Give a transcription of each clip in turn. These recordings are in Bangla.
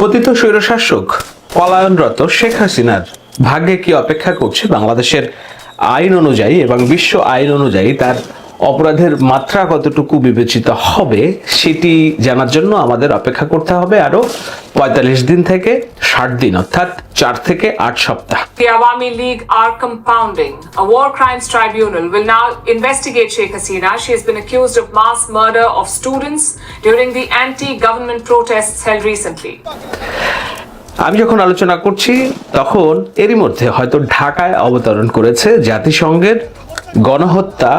পতিত স্বৈরশাসক পলায়নরত শেখ হাসিনার ভাগ্যে কি অপেক্ষা করছে বাংলাদেশের আইন অনুযায়ী এবং বিশ্ব আইন অনুযায়ী তার অপরাধের মাত্রা কতটুকু বিবেচিত হবে সেটি জানার জন্য আমাদের অপেক্ষা করতে হবে আরও পঁয়তাল্লিশ দিন থেকে ষাট দিন অর্থাৎ চার থেকে আট সপ্তাহ The Awami League are compounding. A war crimes tribunal will now investigate Sheikh Hasina. She has been accused of mass murder of students during the anti-government protests held recently. আমি যখন আলোচনা করছি তখন এরই মধ্যে হয়তো ঢাকায় অবতরণ করেছে জাতিসংঘের গণহত্যা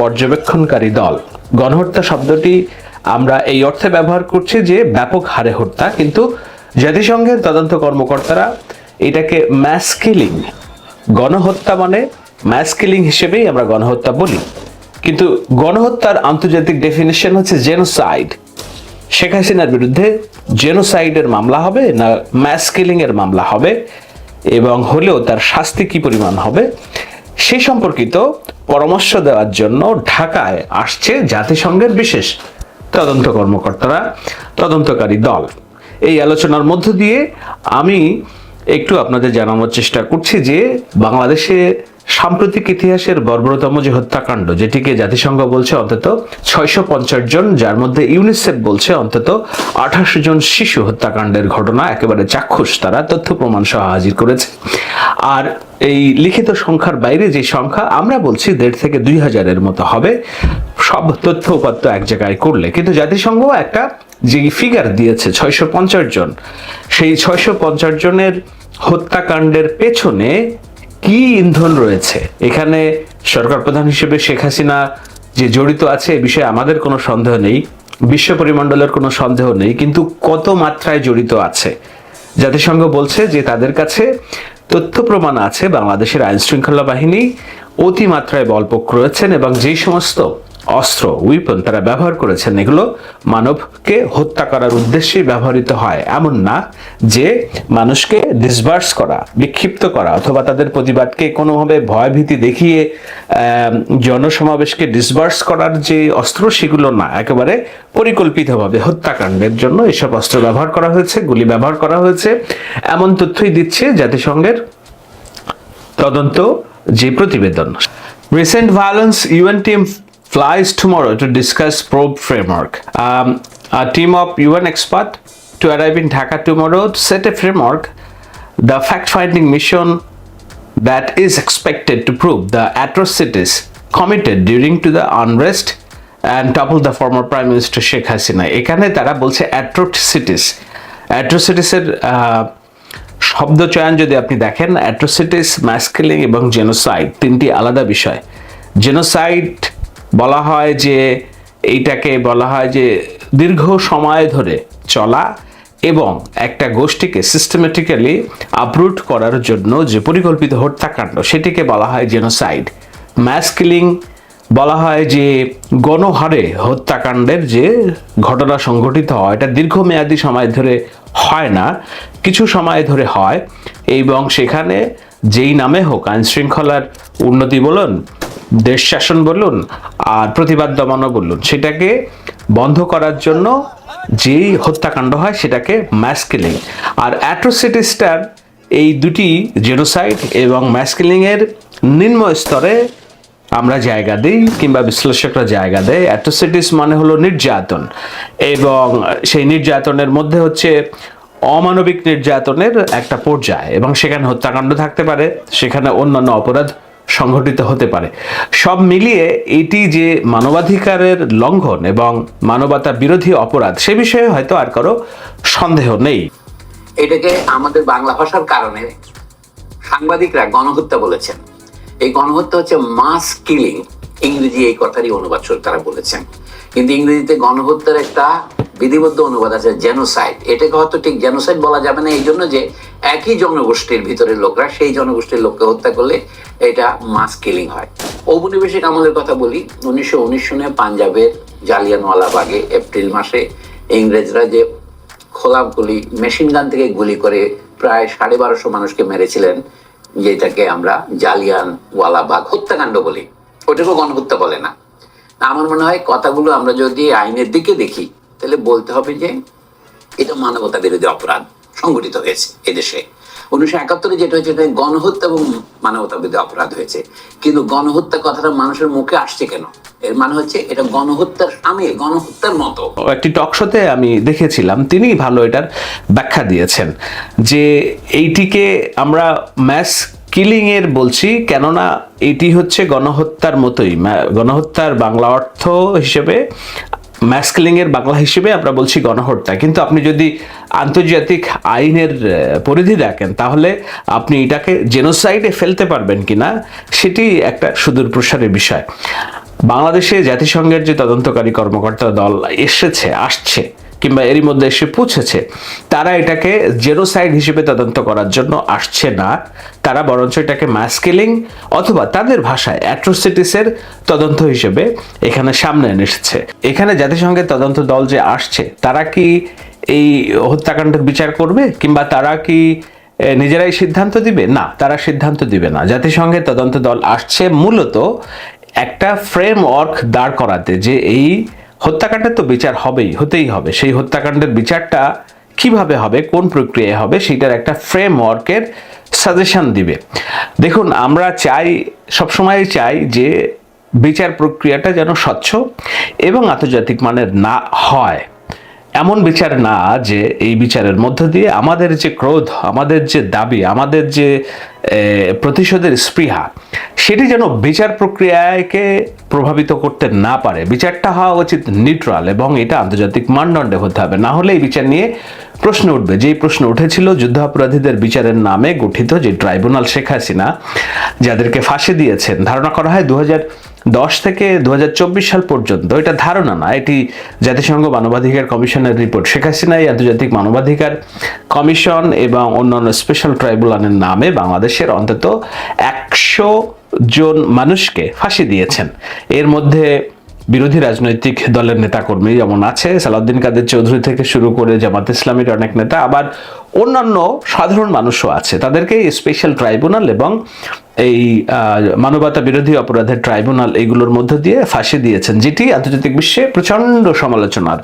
পর্যবেক্ষণকারী দল। গণহত্যা শব্দটি আমরা এই অর্থে ব্যবহার করছি যে ব্যাপক হারে হত্যা, কিন্তু জাতিসংঘের তদন্ত কর্মকর্তারা এটাকে ম্যাস কিলিং গণহত্যা মানে ম্যাস কিলিং হিসেবেই আমরা গণহত্যা বলি। কিন্তু গণহত্যার আন্তর্জাতিক ডেফিনেশন হচ্ছে জেনোসাইড শেখ হাসিনার বিরুদ্ধে জেনোসাইডের মামলা হবে না ম্যাস কিলিং এর মামলা হবে, এবং হলেও তার শাস্তি কি পরিমাণ হবে সেই সম্পর্কিত পরামর্শ দেওয়ার জন্য ঢাকায় আসছে জাতিসংঘের বিশেষ তদন্ত কর্মকর্তারা, তদন্তকারী দল। এই আলোচনার মধ্য দিয়ে আমি একটু আপনাদের জানানোর চেষ্টা করছি যে বাংলাদেশে সাম্প্রতিক ইতিহাসের বর্বরতম যে হত্যাকাণ্ড, যেটিকে জাতিসংঘ বলছে অন্তত ছয়শো পঞ্চাশ জন, যার মধ্যে ইউনিসেফ বলছে অন্তত আঠাশ জন শিশু হত্যাকাণ্ডের ঘটনা, একেবারে চাক্ষুষ তারা, তথ্য প্রমাণ সহ হাজির করেছে। আর এই লিখিত সংখ্যার বাইরে যে সংখ্যা, আমরা বলছি দেড় থেকে দুই হাজারের মতো হবে। সব তথ্য উপাত্ত এক জায়গায় করলে। কিন্তু জাতিসংঘ একটা যে ফিগার দিয়েছে, ছয়শো পঞ্চাশ জন, সেই ছয়শো পঞ্চাশ জনের হত্যাকাণ্ডের পেছনে কি ইন্ধন রয়েছে? এখানে সরকার প্রধান হিসেবে শেখ হাসিনা যে জড়িত আছে এ বিষয়ে আমাদের কোনো সন্দেহ নেই, বিশ্ব পরিমণ্ডলের কোনো সন্দেহ নেই, কিন্তু কত মাত্রায় জড়িত আছে? জাতিসংঘ বলছে যে তাদের কাছে তথ্য প্রমাণ আছে, বাংলাদেশের আইন শৃঙ্খলা বাহিনী অতিমাত্রায় বল প্রয়োগ করেছেন এবং যেই সমস্ত অস্ত্র উইপন তারা ব্যবহার করেছেন। এগুলো মানবকে হত্যা করার উদ্দেশ্যে ব্যবহৃত হয়। এমন না যে মানুষকে ডিসবার্স করা, বিক্ষিপ্ত করা, অথবা তাদের প্রতিবাদকে কোনোভাবে ভয়ভীতি দেখিয়ে জনসমাবেশকে ডিসবার্স করার যে অস্ত্র, সেগুলো না। একেবারে পরিকল্পিতভাবে হত্যাকাণ্ডের জন্য এসব অস্ত্র ব্যবহার করা হয়েছে, গুলি ব্যবহার করা হয়েছে। এমন তথ্যই দিচ্ছে জাতিসংঘের তদন্ত যে প্রতিবেদন। Recent violence team flies tomorrow to discuss probe framework. Um, a team of UN experts to arrive in Dhaka tomorrow to set a framework, the fact-finding mission that is expected to prove the atrocities committed during to the unrest and topple the former Prime Minister Sheikh Hasina. এখানে তারা বলছে atrocities. Atrocities আহ, শব্দ চয়ন যদি আপনি দেখেন অ্যাট্রোসিটিস ম্যাসকিলিং এবং জেনোসাইড তিনটি আলাদা বিষয় জেনোসাইড বলা হয় যে এইটাকে বলা হয় যে দীর্ঘ সময় ধরে চলা এবং একটা গোষ্ঠীকে সিস্টেমেটিক্যালি আপরুট করার জন্য যে পরিকল্পিত হত্যাকাণ্ড, সেটিকে বলা হয় জেনোসাইড ম্যাসকিলিং বলা হয় যে গণহারে হত্যাকাণ্ডের যে ঘটনা সংঘটিত হয়, এটা দীর্ঘমেয়াদী সময় ধরে হয় না, কিছু সময় ধরে হয় এবং সেখানে যেই নামে হোক আইন শৃঙ্খলার উন্নতি বলুন দেশ শাসন বলুন আর প্রতিবাদ দমানো বলুন, সেটাকে বন্ধ করার জন্য যেই হত্যাকাণ্ড হয় সেটাকে ম্যাসকিলিং আর অ্যাট্রোসিটিসটার এই দুটি জেনোসাইড এবং ম্যাসকিলিংয়ের নিম্ন স্তরে আমরা জায়গা দিই কিংবা বিশ্লেষকরা জায়গা দেয়। অ্যাট্রোসিটিস মানে হলো নির্যাতন এবং সেই নির্যাতনের মধ্যে হচ্ছে অমানবিক নির্যাতনের একটা পর্যায় এবং সেখানে হত্যাকাণ্ড থাকতে পারে, সেখানে অন্যান্য অপরাধ সংঘটিত হতে পারে। সব মিলিয়ে এটি যে মানবাধিকারের লঙ্ঘন এবং মানবতা বিরোধী অপরাধ, সে বিষয়ে হয়তো আর কারও সন্দেহ নেই। এটাকে আমাদের বাংলা ভাষার কারণে সাংবাদিকরা গণহত্যা বলেছেন। এই গণহত্যা হচ্ছে মাস কিলিং। ইংরেজি এই কথারই অনুবাদ তারা বলেছেন। কিন্তু ইংরেজিতে গণহত্যার একটা বিধিবদ্ধ অনুবাদ আছে জেনোসাইড এটাকে হয়তো ঠিক জেনোসাইড বলা যাবে না এই জন্য যে একই জনগোষ্ঠীর ভিতরের লোকরা সেই জনগোষ্ঠীর লোককে হত্যা করলে এটা মাস কিলিং হয়। ঔপনিবেশিক আমলের কথা বলি, উনিশশো উনিশ সনে পাঞ্জাবের জালিয়ানওয়ালাবাগে এপ্রিল মাসে ইংরেজরা যে খোলা গুলি মেশিন গান থেকে গুলি করে প্রায় সাড়ে বারোশো মানুষকে মেরেছিলেন, যেটাকে আমরা জালিয়ান ওয়ালাবাগ হত্যাকাণ্ড বলি। ওটাকেও গণহত্যা বলে না। আমার মনে হয় কথাগুলো আমরা যদি আইনের দিকে দেখি তাহলে বলতে হবে যে এটা মানবতা বিরোধী অপরাধ সংগঠিত হয়েছে এদেশে। উনিশশো একাত্তরে যেটা হয়েছে, এটা গণহত্যা এবং মানবতা বিরোধী অপরাধ হয়েছে। কিন্তু গণহত্যা কথাটা মানুষের মুখে আসছে কেন? এর মানে হচ্ছে এটা গণহত্যার আমি, গণহত্যার মতো। একটি টক শোতে আমি দেখেছিলাম তিনি ভালো এটার ব্যাখ্যা দিয়েছেন যে এইটিকে আমরা ম্যাস কিলিং এর বলছি, কেননা এটি হচ্ছে গণহত্যার মতোই। গণহত্যার বাংলা অর্থ হিসেবে ম্যাস কিলিংয়ের বাংলা হিসেবে আমরা বলছি গণহত্যা। কিন্তু আপনি যদি আন্তর্জাতিক আইনের পরিধি দেখেন, তাহলে আপনি এটাকে জেনোসাইডে ফেলতে পারবেন কি না সেটি একটা সুদূর প্রসারের বিষয়। বাংলাদেশে জাতিসংঘের যে তদন্তকারী কর্মকর্তা দল এসেছে, আসছে কিংবা এরই মধ্যে এসে পৌঁছেছে, তারা এটাকে জেনোসাইড হিসেবে তদন্ত করার জন্য আসছে না। তারা বরঞ্চ এটাকে ম্যাসকেলিং অথবা তাদের ভাষায় অ্যাট্রোসিটিসের তদন্ত হিসেবে এখানে সামনে এসেছে। এখানে জাতিসংঘের তদন্ত দল যে আসছে, তারা কি এই হত্যাকাণ্ডের বিচার করবে কিংবা তারা কি নিজেরাই সিদ্ধান্ত দিবে? না, তারা সিদ্ধান্ত দিবে না। জাতিসংঘের তদন্ত দল আসছে মূলত একটা ফ্রেমওয়ার্ক দাঁড় করাতে যে এই হত্যাকাণ্ডের তো বিচার হবেই, হতেই হবে। সেই হত্যাকাণ্ডের বিচারটা কীভাবে হবে, কোন প্রক্রিয়ায় হবে, সেটার একটা ফ্রেমওয়ার্কের সাজেশন দিবে। দেখুন, আমরা চাই, সবসময় চাই যে বিচার প্রক্রিয়াটা যেন স্বচ্ছ এবং আন্তর্জাতিক মানের না হয়। এমন বিচার না যে এই বিচারের মধ্য দিয়ে আমাদের যে ক্রোধ, আমাদের যে দাবি, আমাদের যে প্রতিশোধের স্পৃহা, সেটি যেন বিচার প্রক্রিয়াকে প্রভাবিত করতে না পারে। বিচারটা হওয়া উচিত নিউট্রাল এবং এটা আন্তর্জাতিক মানদণ্ডে হতে হবে। না হলে এই বিচার নিয়ে প্রশ্ন উঠবে। যেই প্রশ্ন উঠেছিল, যুদ্ধাপরাধীদের বিচারের নামে গঠিত যে ট্রাইব্যুনাল শেখ হাসিনা, যাদেরকে ফাঁসি দিয়েছেন, ধারণা করা হয় দু দশ থেকে দু হাজার চব্বিশ সাল পর্যন্ত। এটা ধারণা না, এটি জাতিসংঘ মানবাধিকার কমিশনের রিপোর্ট। শেখ হাসিনা এই আন্তর্জাতিক মানবাধিকার কমিশন এবং অন্যান্য স্পেশাল ট্রাইব্যুনালের নামে বাংলাদেশের অন্তত একশো জন মানুষকে ফাঁসি দিয়েছেন। এর মধ্যে বিরোধী রাজনৈতিক দলের নেতাকর্মী যেমন আছে, সালাউদ্দিন কাদের চৌধুরী থেকে শুরু করে জামাত ইসলামীর অনেক নেতা, আবার অন্যান্য সাধারণ মানুষও আছে। তাদেরকে স্পেশাল ট্রাইব্যুনাল এবং এই মানবতা বিরোধী অপরাধের ট্রাইব্যুনাল এইগুলোর মধ্য দিয়ে ফাঁসি দিয়েছেন, যেটি আন্তর্জাতিক বিশ্বে প্রচণ্ড সমালোচনার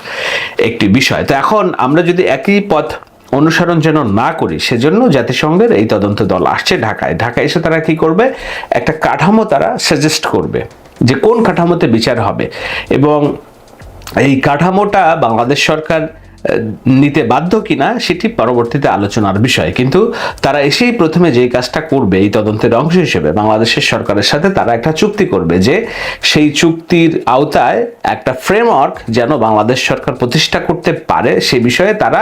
একটি বিষয়। তো এখন আমরা যদি একই পথ অনুসরণ যেন না করি, সেজন্য জাতিসংঘের এই তদন্ত দল আসছে ঢাকায়। ঢাকায় এসে তারা কি করবে? একটা কাঠামো তারা সাজেস্ট করবে। যে কোন কাঠামোতে বিচার হবে। এবং এই কাঠামোটা বাংলাদেশ সরকার নিতে বাধ্য কিনা সেটি পরবর্তীতে আলোচনার বিষয়। কিন্তু তারা এসেই প্রথমে যেই কাজটা করবে, এই তদন্তের অংশ হিসেবে বাংলাদেশের সরকারের সাথে তারা একটা চুক্তি করবে যে সেই চুক্তির আওতায় একটা ফ্রেমওয়ার্ক যেন বাংলাদেশ সরকার প্রতিষ্ঠা করতে পারে, সে বিষয়ে তারা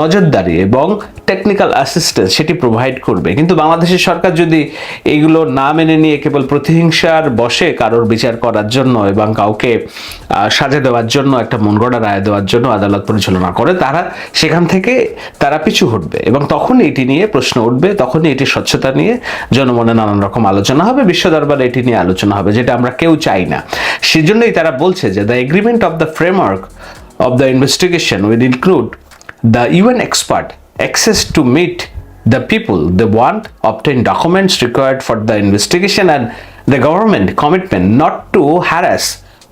নজরদারি এবং টেকনিক্যাল অ্যাসিস্ট্যান্স সেটি প্রোভাইড করবে। কিন্তু বাংলাদেশের সরকার যদি এইগুলো না মেনে নিয়ে কেবল প্রতিহিংসার বসে কারোর বিচার করার জন্য এবং কাউকে সাজা দেওয়ার জন্য, একটা মনগড়া রায় দেওয়ার জন্য আদালত পরিচালনা করে তারা সেখান থেকে তারা পিছু হটবে এবং তখন এটি নিয়ে প্রশ্ন উঠবে তখন এটি স্বচ্ছতা নিয়ে জনমনে নানান রকম আলোচনা হবে, বিশ্ব দরবারে এটি নিয়ে আলোচনা হবে, যেটা আমরা কেউ চাই না। সেজন্যই তারা বলছে যে the agreement of the framework of the investigation will include the UN expert access to meet the people the want obtain documents required for the investigation and the government commitment not to harass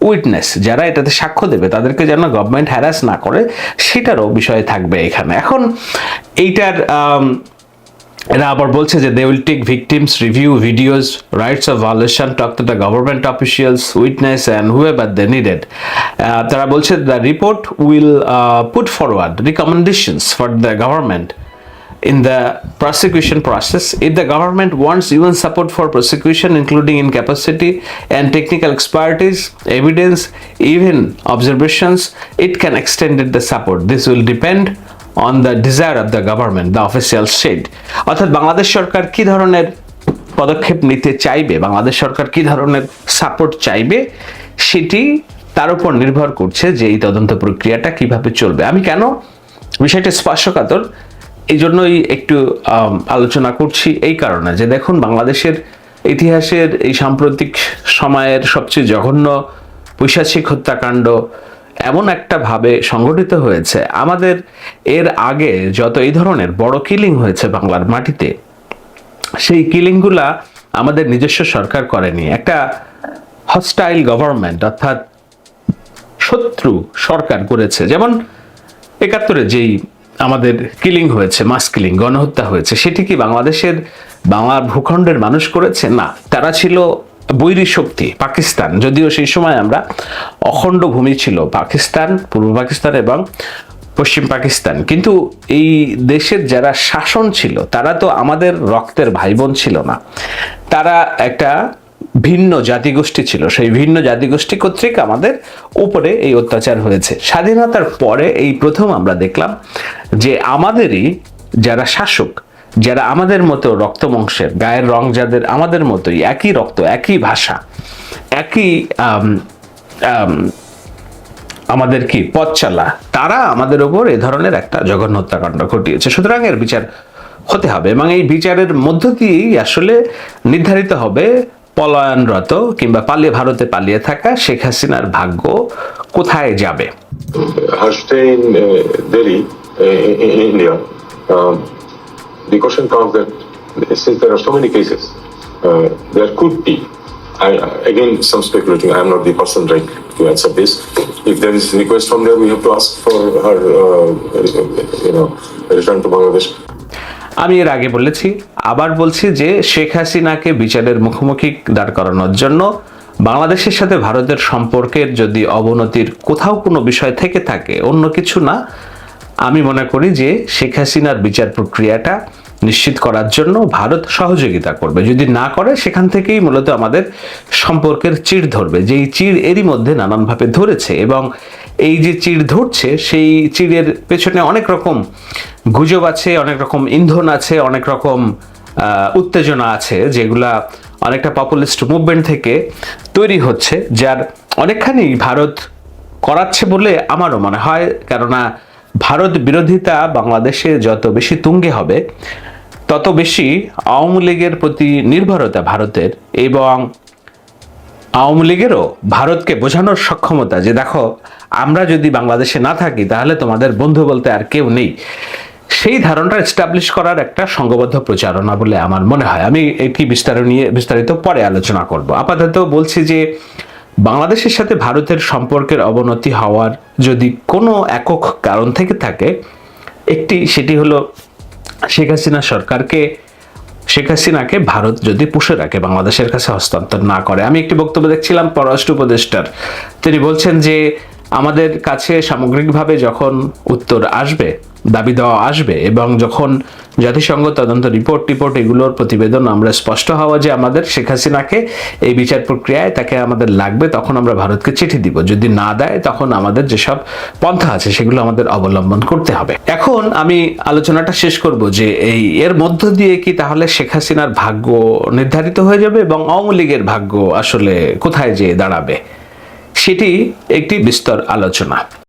witness, যারা এটাতে সাক্ষ্য দেবে, তাদেরকে যেন গভর্নমেন্ট হ্যারাস না করে, সেটারও বিষয় থাকবে এখানে। এখন এইটার এরা আবার বলছে যে they will take victims review videos rights of violation talk to the government officials witness and whoever they needed তারা বলছে the report will put forward recommendations for the government in the prosecution process. If the government wants even support for prosecution, including incapacity and technical expertise, evidence, even observations, it can extend the support. This will depend on the desire of the government, the official said. অর্থাৎ বাংলাদেশ সরকার কি ধরনের পদক্ষেপ নিতে চাইবে বাংলাদেশ সরকার কি ধরনের সাপোর্ট চাইবে সেটি তার উপর নির্ভর করছে যে এই তদন্ত প্রক্রিয়াটা কীভাবে চলবে আমি কেন বিষয়টা স্পর্শকাতর এই জন্যই একটু আলোচনা করছি এই কারণে যে দেখুন বাংলাদেশের ইতিহাসের এই সাম্প্রতিক সময়ের সবচেয়ে জঘন্য পৈশাচিক হত্যাকাণ্ড এমন একটা ভাবে সংগঠিত হয়েছে। আমাদের এর আগে যত এই ধরনের বড় কিলিং হয়েছে বাংলার মাটিতে, সেই কিলিংগুলা আমাদের নিজস্ব সরকার করেনি। একটা হস্টাইল গভর্নমেন্ট অর্থাৎ শত্রু সরকার করেছে। যেমন একাত্তরে যেই আমাদের কিলিং হয়েছে, মাস কিলিং, গণহত্যা হয়েছে, সেটি কি বাংলাদেশের বাংলার ভূখণ্ডের মানুষ করেছে? না, তারা ছিল বৈরী শক্তি, পাকিস্তান। যদিও সেই সময় আমরা অখণ্ড ভূমি ছিল, পাকিস্তান, পূর্ব পাকিস্তান এবং পশ্চিম পাকিস্তান। কিন্তু এই দেশের যারা শাসন ছিল, তারা তো আমাদের রক্তের ভাই বোন ছিল না। তারা একটা ভিন্ন জাতিগোষ্ঠী ছিল। সেই ভিন্ন জাতিগোষ্ঠী কর্তৃক আমাদের উপরে এই অত্যাচার হয়েছে। স্বাধীনতার পরে এই প্রথম আমরা দেখলাম যে আমাদেরই যারা শাসক যারা আমাদের মতো রক্ত বংশের গায়ের রং যাদের আমাদের মতোই একই রক্ত একই ভাষা একই আম, আম, আমাদের কি পথ চলা তারা আমাদের ওপর এ ধরনের একটা জঘন্য হত্যাকাণ্ড ঘটিয়েছে। সুতরাং এর বিচার হতে হবে এবং এই বিচারের মধ্য দিয়েই আসলে নির্ধারিত হবে পলায়নরত কিংবা পালিয়ে ভারতে পালিয়ে থাকা শেখ হাসিনার ভাগ্য কোথায় যাবে uh, uh, um, the question comes that since there are so many cases, uh, there could be, I, again, some speculating, I am not the person right to answer this. If there is request from there, we have to ask for her, uh, you know, return to Bangladesh. আমি এর আগে বলেছি আবার বলছি যে শেখ হাসিনাকে বিচারের মুখোমুখি দাঁড় করানোর জন্য বাংলাদেশের সাথে ভারতের সম্পর্কের যদি অবনতির কোথাও কোনো বিষয় থেকে থাকে, অন্য কিছু না, আমি মনে করি যে শেখ হাসিনার বিচার প্রক্রিয়াটা নিশ্চিত করার জন্য ভারত সহযোগিতা করবে। যদি না করে, সেখান থেকেই মূলত আমাদের সম্পর্কের চিড় ধরবে। যেই চিড় এরই মধ্যে নানানভাবে ধরেছে এবং এই যে চিড় ধরছে, সেই চিড়ের পেছনে অনেক রকম গুজব আছে, অনেক রকম ইন্ধন আছে, অনেক রকম উত্তেজনা আছে যেগুলা অনেকটা পপুলিস্ট মুভমেন্ট থেকে তৈরি হচ্ছে, যার অনেকখানি ভারত করাচ্ছে বলে আমারও মনে হয়। কেননা ভারত বিরোধিতা বাংলাদেশে যত বেশি তুঙ্গে হবে, তত বেশি আওয়ামী লীগের প্রতি নির্ভরতা ভারতের এবং আওয়ামী লীগেরও ভারতকে বোঝানোর সক্ষমতা যে, দেখো, আমরা যদি বাংলাদেশে না থাকি, তাহলে তোমাদের বন্ধু বলতে আর কেউ নেই। সেই ধারণাটা এস্টাবলিশ করার একটা সংঘবদ্ধ প্রচারণা বলে আমার মনে হয়। আমি এটি বিস্তার নিয়ে বিস্তারিত পরে আলোচনা করব। আপাতত বলছি যে, বাংলাদেশের সাথে ভারতের সম্পর্কের অবনতি হওয়ার যদি কোনো একক কারণ থেকে থাকে, একটি সেটি হলো শেখ হাসিনা সরকারকে শেখ হাসিনাকে ভারত যদি পুষে রাখে, বাংলাদেশের কাছে হস্তান্তর না করে। আমি একটি বক্তব্য দেখছিলাম পররাষ্ট্র উপদেষ্টার। তিনি বলছেন যে, আমাদের কাছে সামগ্রিকভাবে যখন উত্তর আসবে দাবি দেওয়া আসবে এবং যখন জাতিসংঘ তদন্ত রিপোর্ট টিপোর্ট এগুলোর প্রতিবেদন আমরা স্পষ্ট হওয়া যে আমাদের শেখ হাসিনাকে এই বিচার প্রক্রিয়ায় তাকে আমাদের লাগবে, তখন আমরা ভারতকে চিঠি দিব। যদি না দেয়, তখন আমাদের যেসব পন্থা আছে সেগুলো আমাদের অবলম্বন করতে হবে। এখন আমি আলোচনাটা শেষ করব যে এই এর মধ্য দিয়ে কি তাহলে শেখ হাসিনার ভাগ্য নির্ধারিত হয়ে যাবে এবং আওয়ামী লীগের ভাগ্য আসলে কোথায় যেয়ে দাঁড়াবে? সেটি একটি বিস্তর আলোচনা।